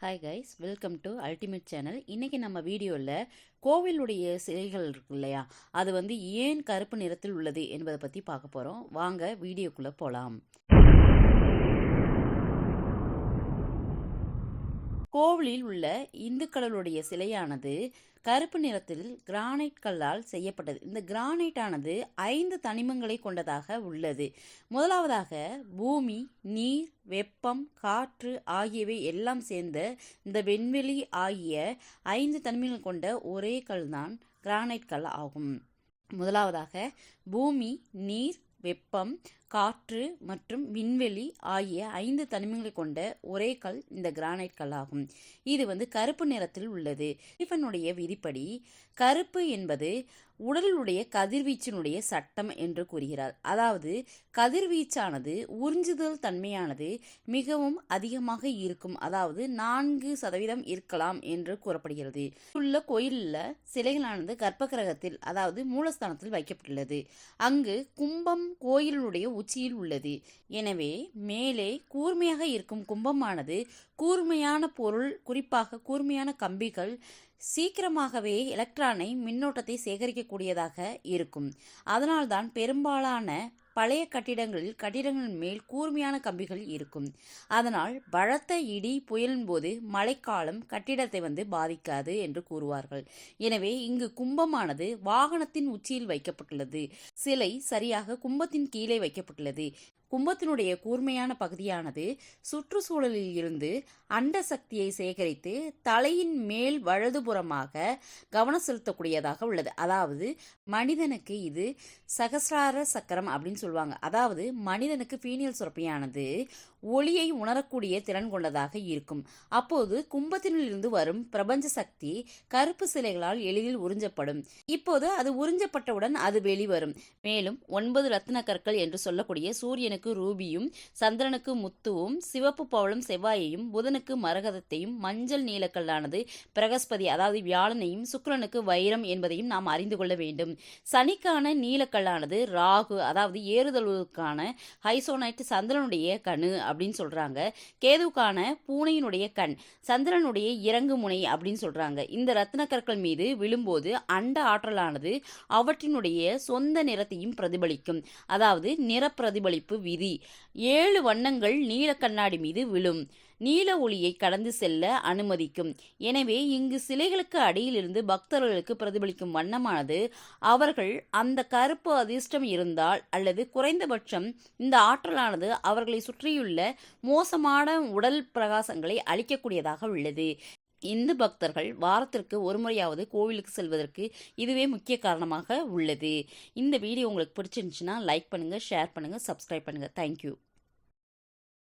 Hi guys welcome to ultimate channel இன்றைக்கி நம்ம வீடியோவில் கோவிலுடைய சிலைகள் இருக்கு இல்லையா? அது வந்து ஏன் கருப்பு நிறத்தில் உள்ளது என்பதை பற்றி பார்க்க போகிறோம் வாங்க வீடியோக்குள்ளே போகலாம் கோவிலில் உள்ள இந்துக்களுடைய சிலையானது கருப்பு நிறத்தில் கிரானைட் கல்லால் செய்யப்பட்டது. இந்த கிரானைட் ஆனது ஐந்து தனிமங்களை கொண்டதாக உள்ளது. முதலாவதாக பூமி நீர் வெப்பம் காற்று ஆகியவை எல்லாம் சேர்ந்த இந்த வெண்வெளி ஆகிய ஐந்து தனிமங்கள் கொண்ட ஒரே கல் தான் கிரானைட் கல் ஆகும். முதலாவதாக பூமி நீர் வெப்பம் காற்று மற்றும் விண்வெளி ஆகிய ஐந்து தனிமங்களை கொண்ட ஒரே கல் இந்த கிரானைட் கல்லாகும் ஆகும். இது வந்து கருப்பு நிறத்தில் உள்ளது. ஸ்டீஃபனுடைய விதிப்படி கருப்பு என்பது உடலுடைய கதிர்வீச்சினுடைய சட்டம் என்று கூறுகிறார். அதாவது கதிர்வீச்சானது உறிஞ்சுதல் தன்மையானது மிகவும் அதிகமாக இருக்கும். அதாவது நான்கு சதவீதம் இருக்கலாம் என்று கூறப்படுகிறது. உள்ள கோயிலில் சிலைகளானது கர்ப்ப கிரகத்தில் அதாவது மூலஸ்தானத்தில் வைக்கப்பட்டுள்ளது. அங்கு கும்பம் கோயிலுடைய உச்சியில் உள்ளது. எனவே மேலே கூர்மையாக இருக்கும் கும்பமானது கூர்மையான பொருள் குறிப்பாக கூர்மையான கம்பிகள் சீக்கிரமாகவே எலக்ட்ரானை மின்னோட்டத்தை சேகரிக்கக்கூடியதாக இருக்கும். அதனால்தான் பெரும்பாலான பழைய கட்டிடங்களில் கட்டிடங்களின் மேல் கூர்மையான கம்பிகள் இருக்கும். அதனால் பலத்த இடி புயலின் போது மழைக்காலம் கட்டிடத்தை வந்து பாதிக்காது என்று கூறுவார்கள். எனவே இங்கு கும்பமானது வாகனத்தின் உச்சியில் வைக்கப்பட்டுள்ளது. சிலை சரியாக கும்பத்தின் கீழே வைக்கப்பட்டுள்ளது. கும்பத்தினுடைய கூர்மையான பகுதியானது சுற்றுச்சூழலில் இருந்து அண்ட சக்தியை சேகரித்து தலையின் மேல் வலதுபுறமாக கவனம் செலுத்தக்கூடியதாக உள்ளது. அதாவது மனிதனுக்கு இது சகசிரார சக்கரம் அப்படின்னு சொல்லுவாங்க. அதாவது மனிதனுக்கு பீனியல் சுரப்பியானது ஒளியை உணரக்கூடிய திறன் கொண்டதாக இருக்கும். அப்போது கும்பத்தினிலிருந்து வரும் பிரபஞ்ச சக்தி கருப்பு சிலைகளால் எளிதில் உறிஞ்சப்படும். இப்போது அது உறிஞ்சப்பட்டவுடன் அது வெளிவரும். மேலும் ஒன்பது ரத்ன கற்கள் என்று சொல்லக்கூடிய சூரியனுக்கு ரூபியும் சந்திரனுக்கு முத்துவும் சிவப்பு பவளம் செவ்வாயையும் புதனுக்கு மரகதத்தையும் மஞ்சள் நீலக்கல்லானது பிரகஸ்பதி அதாவது வியாழனையும் சுக்கரனுக்கு வைரம் என்பதையும் நாம் அறிந்து கொள்ள வேண்டும். சனிக்கான நீலக்கல்லானது ராகு அதாவது ஏறுதலுக்கான ஹைசோனைட் சந்திரனுடைய கணு அப்படின்னு சொல்கிறாங்க கேதுக்கான பூனையினுடைய கண் சந்திரனுடைய இறங்கு முனை அப்படின்னு சொல்கிறாங்க இந்த ரத்ன கற்கள் மீது விழும்போது அண்ட ஆற்றலானது அவற்றினுடைய சொந்த நிறத்தையும் பிரதிபலிக்கும். அதாவது நிற பிரதிபலிப்பு விதி. ஏழு வண்ணங்கள் நீல கண்ணாடி மீது விழும். நீல ஒளியை கடந்து செல்ல அனுமதிக்கும். எனவே இங்கு சிலைகளுக்கு அடியிலிருந்து பக்தர்களுக்கு பிரதிபலிக்கும் வண்ணமானது அவர்கள் அந்த கருப்பு அதிர்ஷ்டம் இருந்தால் அல்லது குறைந்தபட்சம் இந்த ஆற்றலானது அவர்களை சுற்றியுள்ள மோசமான உடல் பிரகாசங்களை அளிக்கக்கூடியதாக உள்ளது. இந்து பக்தர்கள் வாரத்திற்கு ஒரு முறையாவது கோவிலுக்கு செல்வதற்கு இதுவே முக்கிய காரணமாக உள்ளது. இந்த வீடியோ உங்களுக்கு பிடிச்சிருந்துச்சுன்னா லைக் பண்ணுங்கள் ஷேர் பண்ணுங்கள் சப்ஸ்கிரைப் பண்ணுங்கள் தேங்க்யூ